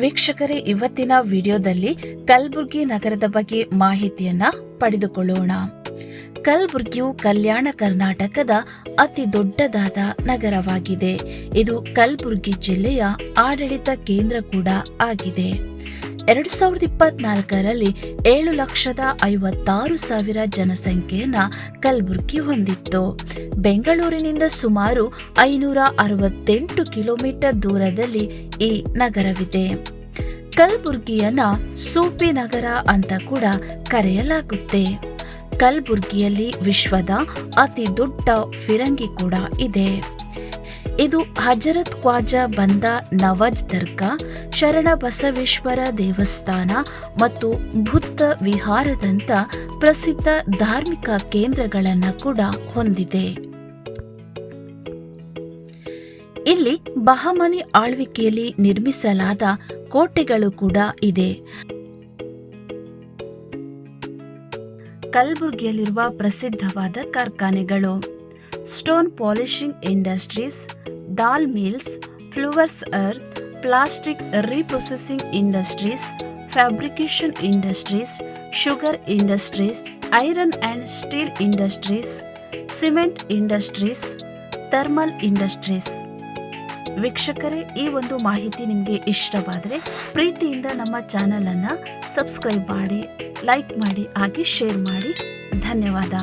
ವೀಕ್ಷಕರೇ, ಇವತ್ತಿನ ವಿಡಿಯೋದಲ್ಲಿ ಕಲ್ಬುರ್ಗಿ ನಗರದ ಬಗ್ಗೆ ಮಾಹಿತಿಯನ್ನ ಪಡೆದುಕೊಳ್ಳೋಣ. ಕಲಬುರ್ಗಿಯು ಕಲ್ಯಾಣ ಕರ್ನಾಟಕದ ಅತಿ ದೊಡ್ಡದಾದ ನಗರವಾಗಿದೆ. ಇದು ಕಲ್ಬುರ್ಗಿ ಜಿಲ್ಲೆಯ ಆಡಳಿತ ಕೇಂದ್ರ ಕೂಡ ಆಗಿದೆ. ಎರಡು ಸಾವಿರದ ಇಪ್ಪತ್ನಾಲ್ಕರಲ್ಲಿ ಏಳು ಲಕ್ಷದ ಐವತ್ತಾರು ಸಾವಿರ ಜನಸಂಖ್ಯೆಯನ್ನ ಕಲಬುರಗಿ ಹೊಂದಿತ್ತು. ಬೆಂಗಳೂರಿನಿಂದ ಸುಮಾರು ಐನೂರ ಅರವತ್ತೆಂಟು ಕಿಲೋಮೀಟರ್ ದೂರದಲ್ಲಿ ಈ ನಗರವಿದೆ. ಕಲ್ಬುರ್ಗಿಯನ್ನು ಸೂಪಿ ನಗರ ಅಂತ ಕೂಡ ಕರೆಯಲಾಗುತ್ತೆ. ಕಲಬುರ್ಗಿಯಲ್ಲಿ ವಿಶ್ವದ ಅತಿ ದೊಡ್ಡ ಫಿರಂಗಿ ಕೂಡ ಇದೆ. ಇದು ಹಜರತ್ ಖ್ವಾಜಾ ಬಂದ ನವಾಜ್ ದರ್ಗಾ ಶರಣ ಬಸವೇಶ್ವರ ದೇವಸ್ಥಾನ ಮತ್ತು ಬುದ್ಧ ವಿಹಾರದಂತ ಪ್ರಸಿದ್ಧ ಧಾರ್ಮಿಕ ಕೇಂದ್ರಗಳನ್ನು ಕೂಡ ಹೊಂದಿದೆ. ಇಲ್ಲಿ ಬಹಮನಿ ಆಳ್ವಿಕೆಯಲ್ಲಿ ನಿರ್ಮಿಸಲಾದ ಕೋಟೆಗಳು ಕೂಡ ಇದೆ. ಕಲಬುರಗಿಯಲ್ಲಿರುವ ಪ್ರಸಿದ್ಧವಾದ ಕಾರ್ಖಾನೆಗಳು. Stone polishing industries dal mills flours earth plastic reprocessing industries fabrication industries sugar industries iron and steel industries cement industries thermal industries ವೀಕ್ಷಕರೇ, ಈ ಒಂದು ಮಾಹಿತಿ ನಿಮಗೆ ಇಷ್ಟವಾದರೆ ಪ್ರೀತಿಯಿಂದ ನಮ್ಮ ಚಾನಲನ್ನು ಸಬ್ಸ್ಕ್ರೈಬ್ ಮಾಡಿ ಲೈಕ್ ಮಾಡಿ, ಹಾಗೆ ಶೇರ್ ಮಾಡಿ. ಧನ್ಯವಾದ.